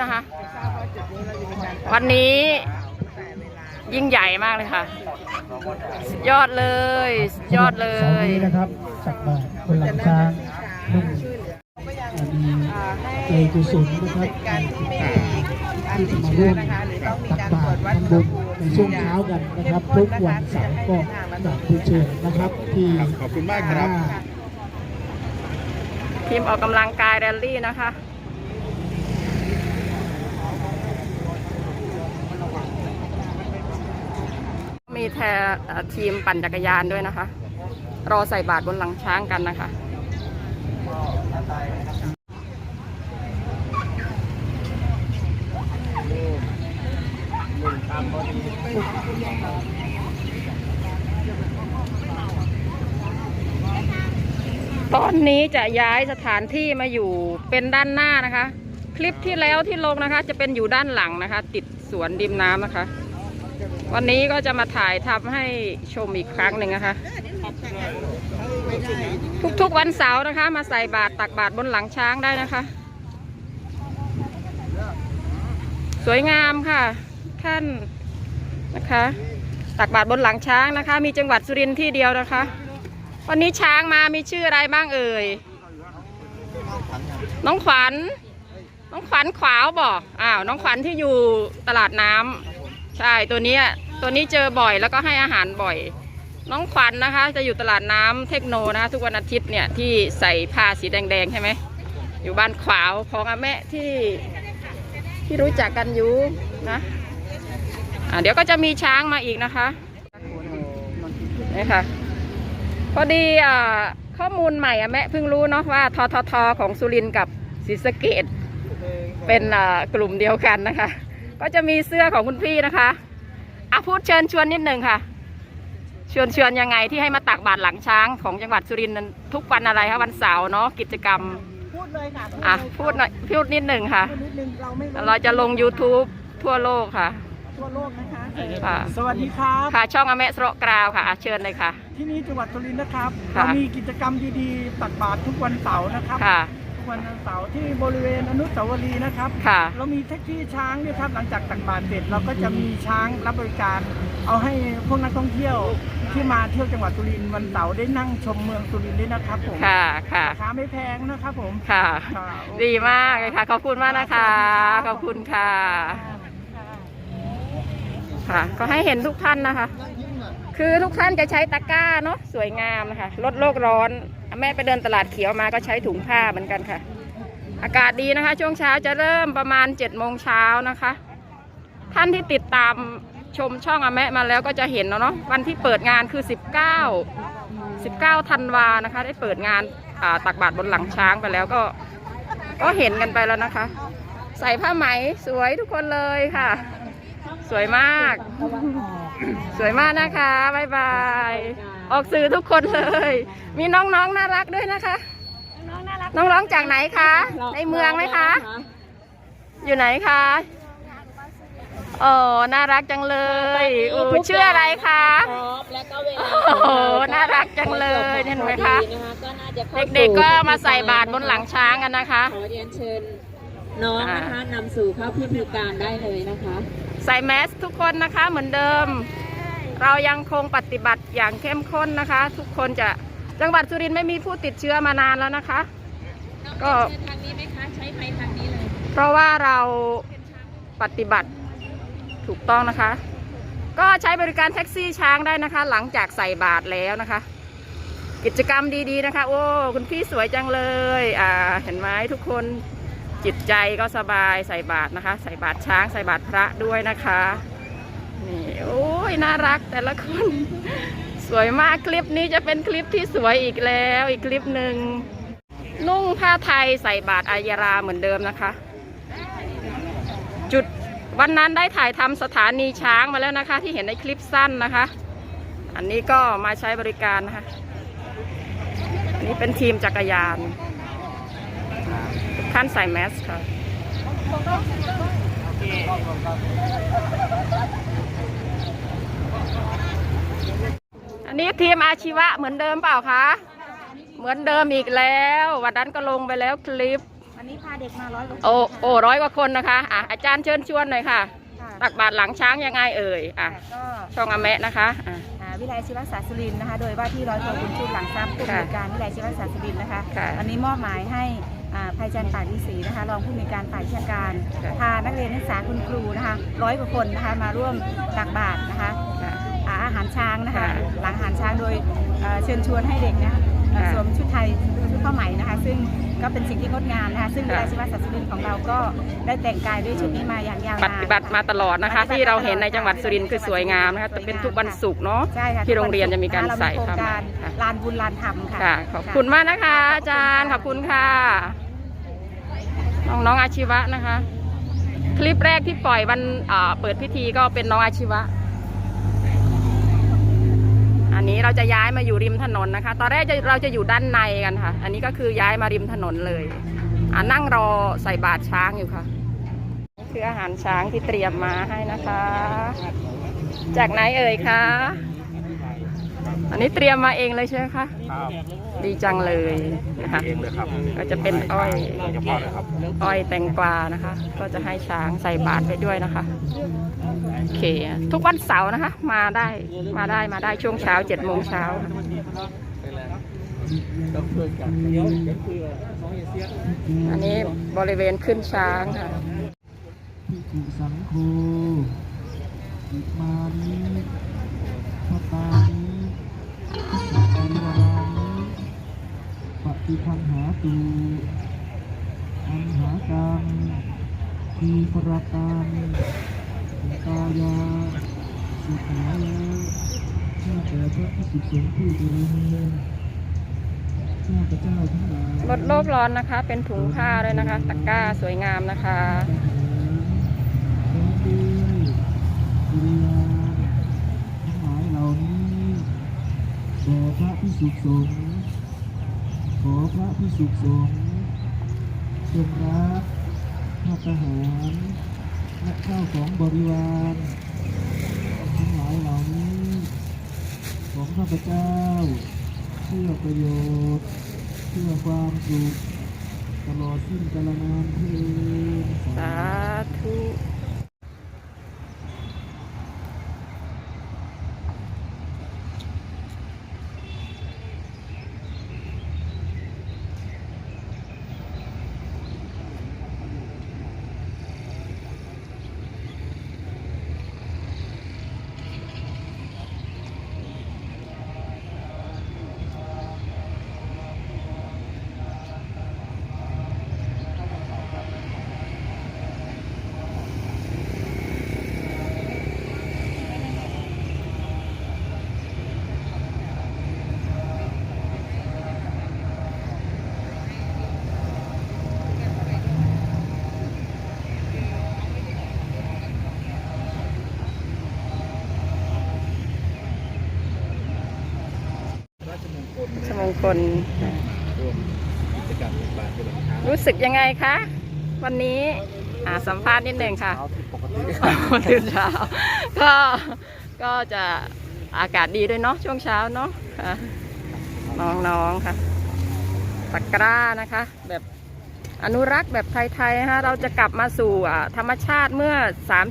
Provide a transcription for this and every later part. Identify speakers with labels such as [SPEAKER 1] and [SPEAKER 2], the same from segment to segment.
[SPEAKER 1] นะคะ วันนี้ยิ่งใหญ่มากเลยค่ะสุดยอดเลยสุดยอดเล
[SPEAKER 2] สอง
[SPEAKER 1] ย
[SPEAKER 2] นี้นะครับตักบาตรบนหลังช้างนุ่งมีเตยกุศลนะครับที่จะมาร่วมตักบาตรทำบุญในช่วงเช้ากันนะครับทุกวันเสาร์ก็กราบเชิญนะครับ ที่
[SPEAKER 3] ขอบคุณมากครับ
[SPEAKER 2] หน้
[SPEAKER 1] ทีมออกกำลังกายแรลลี่นะคะ มีแททีมปั่นจักรยานด้วยนะคะ รอใส่บาตรบนหลังช้างกันนะคะ ตอนนี้จะย้ายสถานที่มาอยู่เป็นด้านหน้านะคะ คลิปที่แล้วที่ลงนะคะ จะเป็นอยู่ด้านหลังนะคะ ติดสวนริมน้ำนะคะ วันนี้ก็จะมาถ่ายทำให้ชมอีกครั้งหนึ่งนะคะ ทุกๆวันเสาร์นะคะ มาใส่บาตรตักบาตรบนหลังช้างได้นะคะ สวยงามค่ะท่านนะคะ ตักบาตรบนหลังช้างนะคะ มีจังหวัดสุรินทร์ที่เดียวนะคะ วันนี้ช้างมามีชื่ออะไรบ้างเอ่ยน้องขวัญน้องขวัญขวาวบอกอ้าว น้องขวัญที่อยู่ตลาดน้ำ ใช่ตัวนี้ตัวนี้เจอบ่อยแล้วก็ให้อาหารบ่อย น้องขวัญนะคะ จะอยู่ตลาดน้ำเทคโนนะคะ ทุกวันอาทิตย์เนี่ยที่ใส่ผ้าสีแดงๆใช่ไหมอยู่บ้านขวาวของอาแม่ที่ที่รู้จักกันอยู่นะอ่าเดี๋ยวก็จะมีช้างมาอีกนะคะนี่ค่ะพอดีอ่าข้อมูลใหม่อะแม่เพิ่งรู้เนาะว่าทททของสุรินทร์กับศรีสะเกดเป็นอ่ากลุ่มเดียวกันนะคะ ก็จะมีเสื้อของคุณพี่นะคะอะพูดเชิญชวนนิดหนึ่งค่ะชวนชวนยังไงที่ให้มาตักบาตรหลังช้างของจังหวัดสุรินทร์นั้นทุกวันอะไรคะวันเสาร์เนาะกิจกรรม
[SPEAKER 4] พูดเลยค่ะ
[SPEAKER 1] อะพูดหน่อยพูดนิดหนึ่งค่ะ
[SPEAKER 4] พูดนิดนึงเราไม่รู้
[SPEAKER 1] เราจะลง YouTube ทั่วโลกค่ะ
[SPEAKER 4] ทั่วโลกนะคะ
[SPEAKER 1] ค่ะ
[SPEAKER 4] สวัสดีครับ
[SPEAKER 1] ค่ะช่องอเมะสโรกราวค่ะอะเชิญเลยค่ะ
[SPEAKER 4] ที่นี่จังหวัดสุรินทร์นะครับ
[SPEAKER 1] ค่ะ
[SPEAKER 4] เรามีกิจกรรมดีๆตักบาตรทุกวันเสาร์นะครับ
[SPEAKER 1] ค่ะ
[SPEAKER 4] ทุกวันเสาร์ที่บริเวณอนุสาวรีย์นะครับ
[SPEAKER 1] ค่ะ
[SPEAKER 4] เรามีแท็กซี่ช้างด้วยครับหลังจากตักบาตรเสร็จเราก็จะมีช้างรับบริการ เอาให้พวกนักท่องเที่ยวที่มาเที่ยวจังหวัดสุรินทร์วันเสาร์ได้นั่งชมเมืองสุรินทร์ด้วยนะครับผม
[SPEAKER 1] ค่ะค่ะ
[SPEAKER 4] ราคาไม่แพงนะครับผม
[SPEAKER 1] ค่ะ
[SPEAKER 4] ค่ะ
[SPEAKER 1] ดีมากเลยค่ะ ขอบคุณมากนะคะ ขอบคุณค่ะ ค่ะ ก็ให้เห็นทุกท่านนะคะ คือทุกท่านจะใช้ตะกร้าเนาะสวยงามนะคะลดโลกร้อน แม่ไปเดินตลาดเขียวมาก็ใช้ถุงผ้าเหมือนกันค่ะ อากาศดีนะคะ ช่วงเช้าจะเริ่มประมาณ7จ็ดโมงเช้านะคะ ท่านที่ติดตามชมช่องอาแมะมาแล้วก็จะเห็นเนาะวันที่เปิดงานคือ 19 19ธันวานะคะ ได้เปิดงานาตักบาตรบนหลังช้างไปแล้วก็ก็เห็นกันไปแล้วนะคะ ใส่ผ้าไหมสวยทุกคนเลยค่ะ สวยมาก สวยมากนะคะบายบาย ออกสื่อทุกคนเลย มีน้องๆนน่ารักด้วยนะคะ น้องร้องจากไหนคะ ในเมืองไหมคะ อยู่ไหนคะโอ้น่ารักจังเลยโอ้ชื่ออะไรคะ
[SPEAKER 5] พร้อมและก็เวลา
[SPEAKER 1] โอ้โหน่ารักจังเลยเห็นไหมคะ
[SPEAKER 5] พอดีนะคะก็น่าจะข้าสู่
[SPEAKER 1] เด็กๆก็มาใส่บาตรบนหลังช้างกันนะคะ
[SPEAKER 5] ขอเรียนเชิญน้องนะคะนำสู่เข้าพิธีการได้เลยนะคะ
[SPEAKER 1] ใส่แมสทุกคนนะคะเหมือนเดิม เรายังคงปฏิบัติอย่างเข้มข้นนะคะ ทุกคนจะจังหวัดสุรินทร์ไม่มีผู้ติดเชื้อมานานแล้วนะคะ ก็
[SPEAKER 5] เชิญทางนี้ไหมคะใช้ไม้ทางนี้เลย
[SPEAKER 1] เพราะว่าเราปฏิบัติถูกต้องนะคะ ก็ใช้บริการแท็กซี่ช้างได้นะคะ หลังจากใส่บาตรแล้วนะคะ กิจกรรมดีๆนะคะ โอ้คุณพี่สวยจังเลย อ่า เห็นไหมทุกคน จิตใจก็สบายใส่บาตรนะคะ ใส่บาตรช้างใส่บาตรพระด้วยนะคะ นี่โอ้ยน่ารักแต่ละคน สวยมากคลิปนี้จะเป็นคลิปที่สวยอีกแล้วอีกคลิปหนึ่งนุ่งผ้าไทยใส่บาตรอายราเหมือนเดิมนะคะ จุดวันนั้นได้ถ่ายทำสถานีช้างมาแล้วนะคะ ที่เห็นในคลิปสั้นนะคะ อันนี้ก็มาใช้บริการนะคะ อันนี้เป็นทีมจักรยาน ทุกท่านใส่แมสค่ะอันนี้ทีมอาชีวะเหมือนเดิมเปล่าคะ เหมือนเดิมอีกแล้ว วันนั้นก็ลงไปแล้วคลิป
[SPEAKER 3] อันนี้พาเด็กมาร้อยกว่าคน
[SPEAKER 1] โอ้
[SPEAKER 3] ค่ะ
[SPEAKER 1] โอ้ร้อยกว่าคนนะคะอะอาจารย์เชิญชวนหน่อยค่ะ
[SPEAKER 3] ค่ะ
[SPEAKER 1] ตักบาตรหลังช้างยังไงเอ่ยอะ
[SPEAKER 3] ก็
[SPEAKER 1] ช่องอาแมะนะคะอะ
[SPEAKER 3] อ่าวิไลชีวศาสตร์สุรินทร์นะคะ โดยว่าที่ร้อยโทบุญชูหลังทรัพย์ผู้อำนวยการวิไลชีวศาสตร์สุรินทร์นะคะ
[SPEAKER 1] ค่ะ
[SPEAKER 3] วันนี้มอบหมายให้อ่า ภัยจันทร์ป่าดีศรีนะคะรองผู้อำนวยการฝ่ายวิชาการ
[SPEAKER 1] ค่ะ
[SPEAKER 3] พานักเรียนนักศึกษาคุณครูนะคะร้อยกว่าคนนะคะมาร่วมตักบาตรนะคะ
[SPEAKER 1] ค่ะ
[SPEAKER 3] หาอาหารช้างนะคะ
[SPEAKER 1] ค่ะ
[SPEAKER 3] หลังอาหารช้างโดยเอ่อเชิญชวนให้เด็กนะคะเอ่อ
[SPEAKER 1] ค่ะ
[SPEAKER 3] สวมชุดไทยชุดผ้าไหมนะคะ ซึ่งก็เป็นสิ่งที่งดงามนะคะ ซึ่งวิ
[SPEAKER 1] ค่ะ
[SPEAKER 3] ไลชีวศาสตร์สุรินทร์ของเราก็ได้แต่งกายด้วยชุดนี้มาอย่างยาวนาน
[SPEAKER 1] ปฏิบัติมาตลอดนะคะ ที่เราเห็นในจังหวัดสุรินทร์คือสวยงามนะคะแต่เป็นทุกวันศุกร์เนาะ
[SPEAKER 3] ใช่ค่ะ
[SPEAKER 1] ที่โรงเรียนจะมีการใส่
[SPEAKER 3] เโครงการ
[SPEAKER 1] ผ้าไหมค่ะ
[SPEAKER 3] ลานบุญลานธรรมค่ะ
[SPEAKER 1] ค่ะขอบคุณมากนะคะ อาจารย์ขอบคุณค่ะน้องน้องอาชีวะนะคะ คลิปแรกที่ปล่อยวันอ่าเปิดพิธีก็เป็นน้องอาชีวะ อันนี้เราจะย้ายมาอยู่ริมถนนนะคะ ตอนแรกจะเราจะอยู่ด้านในกันค่ะ อันนี้ก็คือย้ายมาริมถนนเลยอ่านั่งรอใส่บาตรช้างอยู่ค่ะนี่คืออาหารช้างที่เตรียมมาให้นะคะ จากไหนเอ่ยคะ อันนี้เตรียมมาเองเลยใช่ไหมคะดีจังเลยนะคะ
[SPEAKER 6] เองเลยครับ
[SPEAKER 1] ก็จะเป็นอ้อย
[SPEAKER 6] เฉพาะเลยครับ
[SPEAKER 1] อ้อยแตงกวานะคะ ก็จะให้ช้างใส่บาตรไปด้วยนะคะโอเคทุกวันเสาร์นะคะ มาได้มาได้มาได้ช่วงเช้าเจ็ดโมงเช้าค่ะอันนี้บริเวณขึ้นช้างค่ะ
[SPEAKER 2] พิจิสังโฆอิมานิ ปฏิคันหาตุอันหากังทีปรตังกายาสุขายะข้าแต่พระพิสุสงฆ์ผู้เจริญข้าพระเจ้าทั้งหลาย
[SPEAKER 1] ลดโลกร้อนนะคะ เป็นถุงผ้าด้วยนะคะ ตะกร้าสวยงามนะคะ
[SPEAKER 2] พร้อมด้วยกิริยาทั้งหลายเหล่านี้แด่พระพิสุสงฆ์ ขอพระพิสุสงฆ์จงรับพระทหารและข้าวของบริวารทั้งหลายเหล่านี้ของข้าพเจ้า เพื่อประโยชน์ เพื่อความสุขตลอดสิ้นกาลนานเพื่อ
[SPEAKER 1] สาธุ ชมงคล
[SPEAKER 6] ร่วมกิจกรรมบาทเป็นรองเท้า
[SPEAKER 1] รู้สึกยังไงคะ วันนี้อ่าสัมภาษณ์นิดหนึ่งค่ะ
[SPEAKER 6] เท้าที่ปกติ
[SPEAKER 1] ตื่นเช้าก็ก็จะอากาศดีด้วยเนาะช่วงเช้าเนาะค่ะน้องๆค่ะตะกร้านะคะ แบบอนุรักษ์แบบไทยๆนะคะเราจะกลับมาสู่อ่าธรรมชาติเมื่อ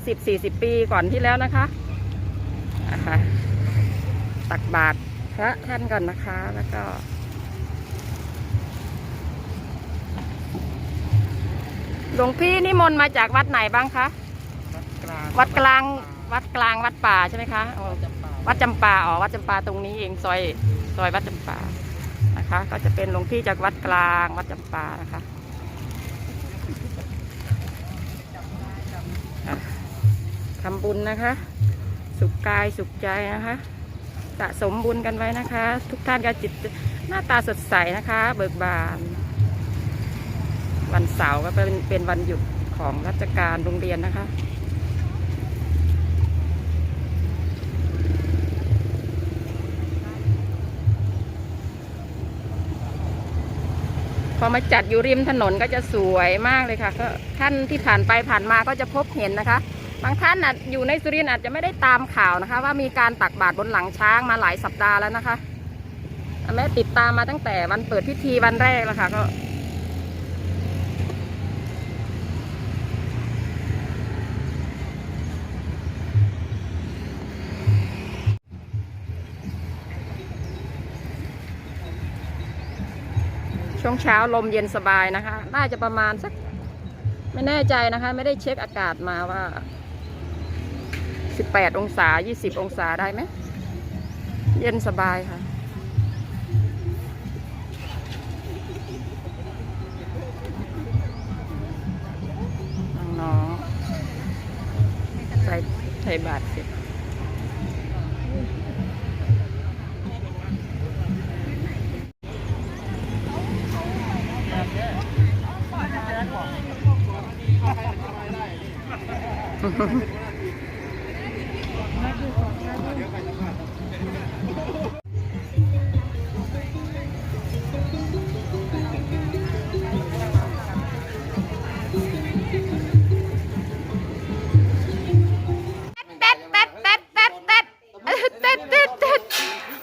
[SPEAKER 1] 30-40 ปีก่อนที่แล้วนะคะนะคะตักบาตรพระท่านก่อนนะคะแล้วก็ หลวงพี่นิมนต์มาจากวัดไหนบ้างคะ วัดกลาง วัดกลาง วัดป่าใช่ไหมคะอ๋อวัดจำปาอ๋อ วัดจำปาตรงนี้เอง ซอย ซอยวัดจำปานะคะ ก็จะเป็นหลวงพี่จากวัดกลาง วัดจำปานะคะอะทำบุญนะคะ สุขกายสุขใจนะคะ สะสมบุญกันไว้นะคะ ทุกท่านก็จิตหน้าตาสดใสนะคะ เบิกบาน วันเสาร์ก็เป็นเป็นวันหยุดของราชการโรงเรียนนะคะ พอมาจัดอยู่ริมถนนก็จะสวยมากเลยค่ะก็ท่านที่ผ่านไปผ่านมาก็จะพบเห็นนะคะ บางท่านอาจอยู่ในสุรินทร์อาจจะไม่ได้ตามข่าวนะคะ ว่ามีการตักบาตรบนหลังช้างมาหลายสัปดาห์แล้วนะคะแม่ติดตามมาตั้งแต่วันเปิดพิธีวันแรกแล้วค่ะก็ ช่วงเช้าลมเย็นสบายนะคะ น่าจะประมาณสัก ไม่แน่ใจนะคะ ไม่ได้เช็คอากาศมาว่า 18 องศา 20 องศาได้ไหม เย็นสบายค่ะ น้องๆใส่ใส่บาทเสร็จ โ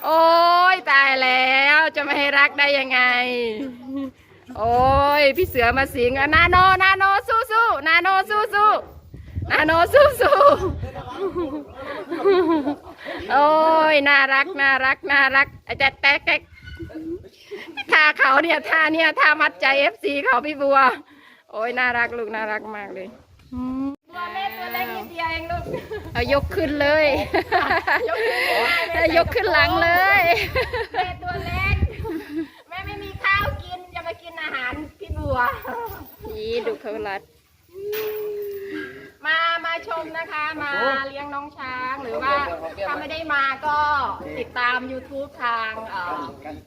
[SPEAKER 1] อ้ยตายแล้วจะไม่ให้รักได้ยังไง โอ้ยพี่เสือมาสิงอะนาโนนาโนสู้สู้นานสู้สู้ นาโนสู้สู้โอ้ยน่ารักน่ารักน่ารักไอ้แจ๊ดแต๊กแต๊กท่าเขาเนี่ยท่าเนี่ยท่ามัดใจเอฟซีเขาพี่บัว โอ้ยน่ารักลูกน่ารักมากเลยตัวแม่ตัวเล็กนิดเดียวเองลูกเอายกขึ้นเลยยกขึ้นหลังเลยแม่ตัวเล็กแม่ไม่มีข้าวกินจะมากินอาหารพี่บัวนี่ดูเขารัด มามาชมนะคะ มาเลี้ยงน้องช้างหรือว่าถ้าไม่ได้มาก็ติดตาม YouTube ทางเอ่อ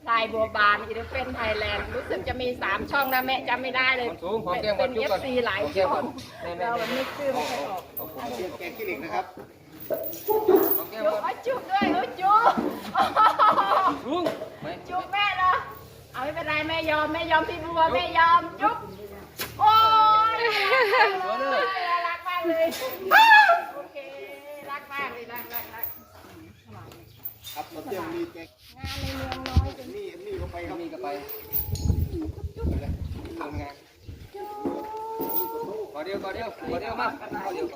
[SPEAKER 1] ทรายบัวบานอีเดฟเฟนไทยแลนด์รู้สึกจะมี 3 ช่องนะแม่จำไม่ได้เลย เป็นเอฟซีหลายช่องเรามันนึกชื่อไม่ค่อยออก
[SPEAKER 6] แกงขี้เหล็กนะครับ
[SPEAKER 1] จุ๊บเอาจุ๊บด้วยเอาจุ๊บจุ๊บแม่เหรอเอาไม่เป็นไรแม่ยอมแม่ยอมพี่บัวแม่ยอมจุ๊บโอ้ยรักมาก เลยโอเครักมากเลยรักรักรัก
[SPEAKER 6] ครับเราเตรียมมีแกง
[SPEAKER 1] งานในเมืองน้อยจน
[SPEAKER 6] นี่นี่ก็ไปครับนี่ก็ไปทำงานขอเดียวขอเดียวขอเดียวมาขอเดียว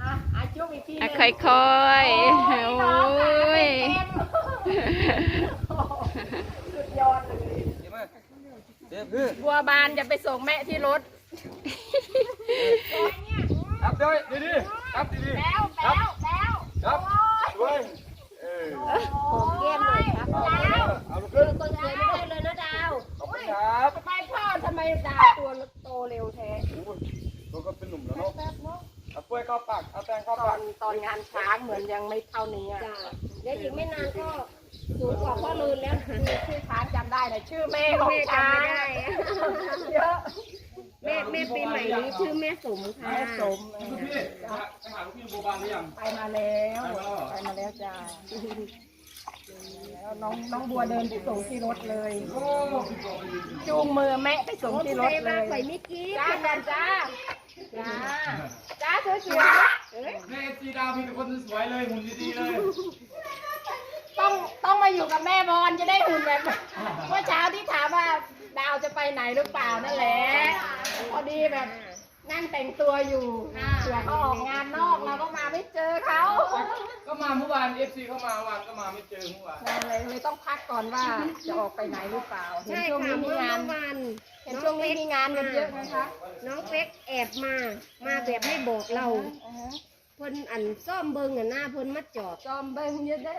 [SPEAKER 1] อะอะจุ๊บอีกทีห
[SPEAKER 3] อะ
[SPEAKER 1] นึ่ง
[SPEAKER 3] ค่อยๆโอ้ย
[SPEAKER 1] สุดยอดเลย
[SPEAKER 6] เดี๋ยวมาเดี๋ยวคือ
[SPEAKER 1] บัวบานจะไปส่งแม่ที่รถ
[SPEAKER 6] ครับด้วยดีดีครับดีดี
[SPEAKER 1] แล้วแล้วแล้ว
[SPEAKER 6] ครับด้วยเออ
[SPEAKER 1] โอ้ยครับแล้ว
[SPEAKER 6] เอาลูกขึ้น
[SPEAKER 1] คนสวยไม่ได้เลยนะดาว
[SPEAKER 6] ขอบคุณครับ
[SPEAKER 1] ทำไมพ่อทำไมดาวตัวโตเร็วแท้
[SPEAKER 6] ตัวก็เป็นหนุ่มแล้วเนาะเอากล้วยเข้าปากเอาแตงเข้า
[SPEAKER 1] ตอ
[SPEAKER 6] ปาก
[SPEAKER 1] นตอนงานช้างเหมือนยังไม่เท่านี้อะเดี๋ยวอีกไม่นานก็สูงกว่าพ่อลืนแล้วคือชื่อช้างจำได้เลยชื่อแม่ของช้างเยอะ
[SPEAKER 3] แม่แม่ปีใหม่นี้ชื่อแม่สมค่ะ
[SPEAKER 1] แม่สม
[SPEAKER 6] พี่ไปหาลูกพี่โบบานหรือยัง
[SPEAKER 1] ไปมาแล้วไปมาแล้วจ้าแล้วน้องน้องบัวเดินไปส่งที่รถเลยจูงมือแม่ไปส่งที่รถเลย
[SPEAKER 3] ไปมิกี้
[SPEAKER 1] จ้าจ้าจ้าจ้าจ้าสวยสวยๆเอ้ย
[SPEAKER 6] แม่จีดาวมีแต่คนสวยเลยหุ่นดีๆเลย
[SPEAKER 1] ต้องต้องมาอยู่กับแม่บอลจะได้หุ่นแบบเมื่อเช้าที่ถามว่า ดาวจะไปไหนหรือเปล่านั่นแหละพอดีแบบนั่งแต่งตัวอยู่เผื่อเขาออกงานนอกเราก็มาไม่เจอเขา
[SPEAKER 6] ก็มาเมื่อวาน FC เข้ามาเมื่อวานก็มาไม่เจอเมื่อวาน
[SPEAKER 1] นั่นเลยเลยต้องพักก่อนว่าจะออกไปไหนหรือเปล่าเห็น
[SPEAKER 3] ใช่
[SPEAKER 1] ช่วง
[SPEAKER 3] ค่ะ
[SPEAKER 1] นี้มี
[SPEAKER 3] เมื่องา
[SPEAKER 1] น
[SPEAKER 3] วัน
[SPEAKER 1] เห็นช่วงนี้มีงานกันเยอะนะคะ
[SPEAKER 3] น้องเป๊กแอบมา มาแบบไม่บอกเราเพิ่นอันซ่อมเบิงอะหน้าเพิ่นมาจอด
[SPEAKER 1] จอมเบิ้งเยอะเลย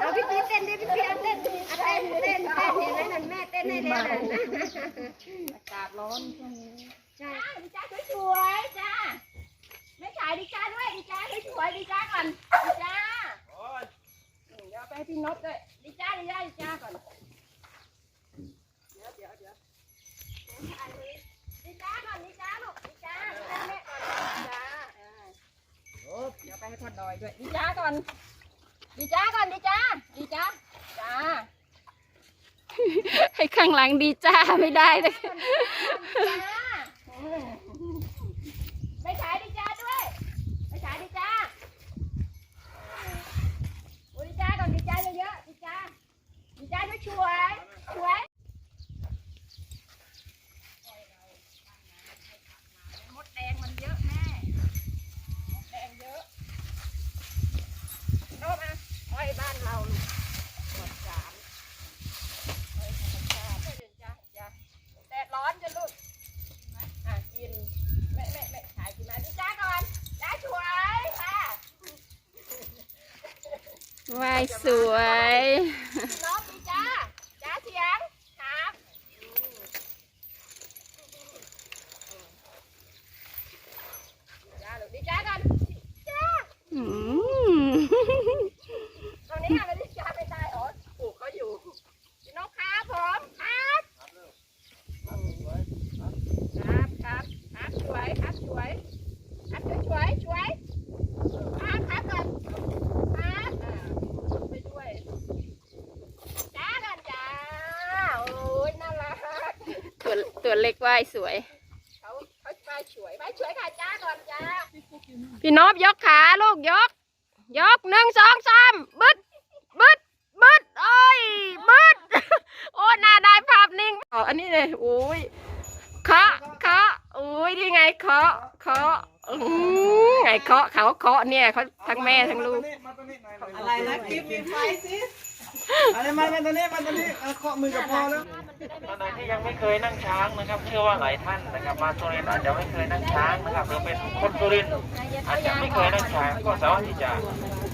[SPEAKER 3] เอาพี่ตีเต้นดิพี่ตีเอาเต้นเอาเต้นเต้นเต้นเห็นไหมนั่นแม่เต้นให้แล้วนั่น
[SPEAKER 1] อากาศร้อนช่วงนี้
[SPEAKER 3] ใช่
[SPEAKER 1] ดิจ้าสวยๆจ้าไม่ขายดิจ้าด้วยดิจ้าสวยๆดิจ้าก่อนดิจ้าเดี๋ยวไปให้พี่นพด้วยดิจ้าดิจ้าดิจ้าก่อนเดี๋ยวเดี๋ยวเดี๋ยวดิจ้าก่อนดิจ้าลูกดิจ้าให้แม่ก่อนดิจ้า เออเดี๋ยวไปให้พ่อดอยด้วยดิจ้าก่อนดิจ้าก่อนดิจ้าดิจ้าจ้า
[SPEAKER 3] ให้ข้างหลังดีจ้าไม่ได้เลย
[SPEAKER 1] จ้าไม่ขายดิจ้าด้วยไม่ขายดิจ้าโอ้ดิจ้าก่อนดิจ้าเยอะๆดิจ้าดิจ้าช่วยๆช่วย ร้อนจะลุกอะกินแม่แม่แม่ขายกิ
[SPEAKER 3] นมาดิจ้าก่
[SPEAKER 1] อ
[SPEAKER 3] นจ้าสวยค่ะวายสวย
[SPEAKER 1] ตัวตัวเล็กว่ายสวย
[SPEAKER 3] เขาเขาไปสวยไปสวยค่ะจ้าก่อนจ้า
[SPEAKER 1] พี่นบยกขาลูกยก ยกหนึ่งสองสามบึดบึดบึดโอ้ยบึดโอ้น่าได้ภาพนิ่งอ๋ออันนี้เลยโอ้ยเคาะเคาะโอ้ยนี่ไงเคาะเคาะอืมไงเคาะเขาเคาะเนี่ยเขาทั้งแม่ทั้งลูก
[SPEAKER 4] อะไรนะกิฟมีไฟสิ อะไรมามาตัวนี้มาตัวนี้เอาเคาะมือกับพอแล้ว
[SPEAKER 7] ท่านใดที่ยังไม่เคยนั่งช้างนะครับ เชื่อว่าหลายท่านนะครับ มาสุรินทร์อาจจะไม่เคยนั่งช้างนะครับหรือเป็นคนสุรินทร์อาจจะไม่เคยนั่งช้างก็สามารถที่จะ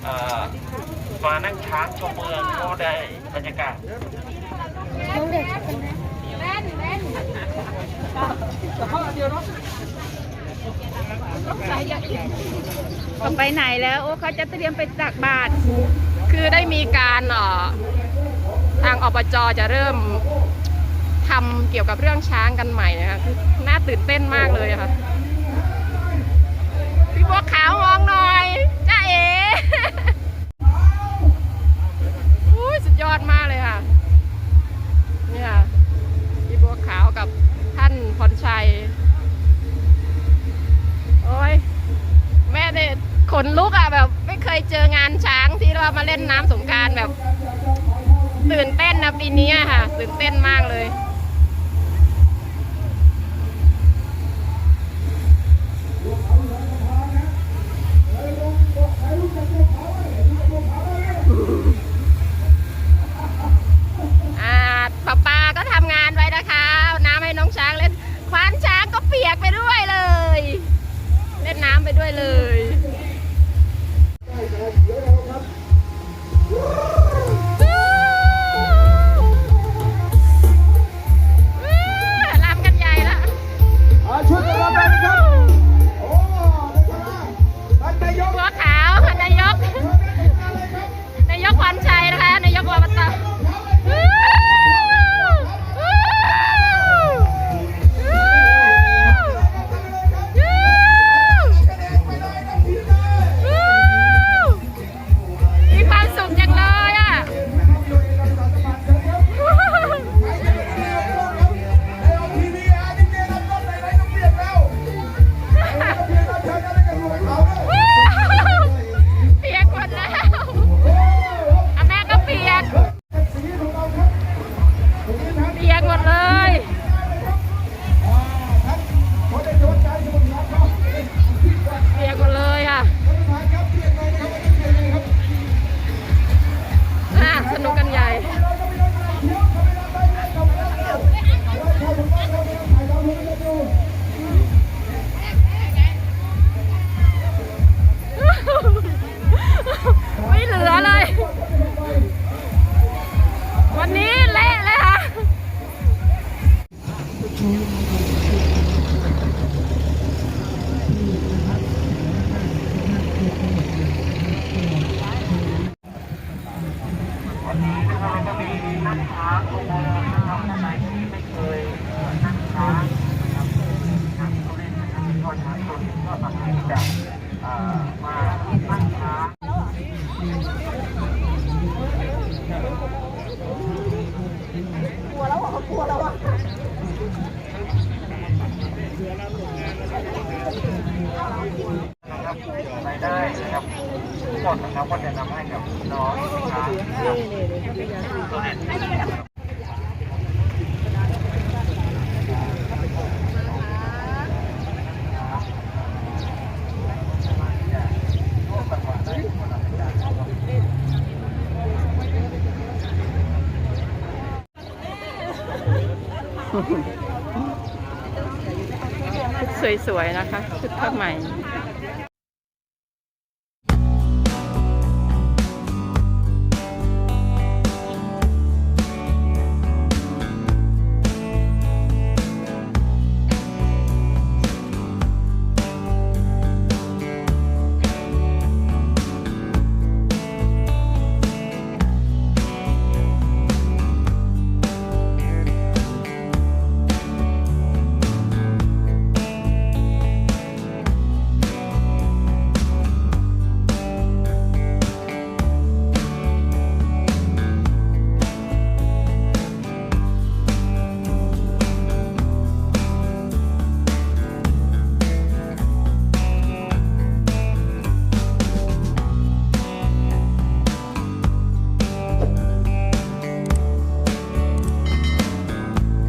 [SPEAKER 7] เอ่อมานั่งช้างชมเมืองก็ได้บรรยากาศ
[SPEAKER 1] เขาไปไหนแล้ว โอ้เขาจะเตรียมไปตักบาตร คือได้มีการอ่อทางอบจจะเริ่มทำเกี่ยวกับเรื่องช้างกันใหม่นะคะคือน่าตื่นเต้นมากเลยค่ะ พี่บัวขาวมองหน่อยจ้าเอ๋อุ้ยสุดยอดมากเลยค่ะ ช้างที่เรามาเล่นน้ำสงการแบบ ตื่นเต้นนะปีนี้ค่ะ ตื่นเต้นมากเลย สวยๆนะคะชุดผ้าไหม่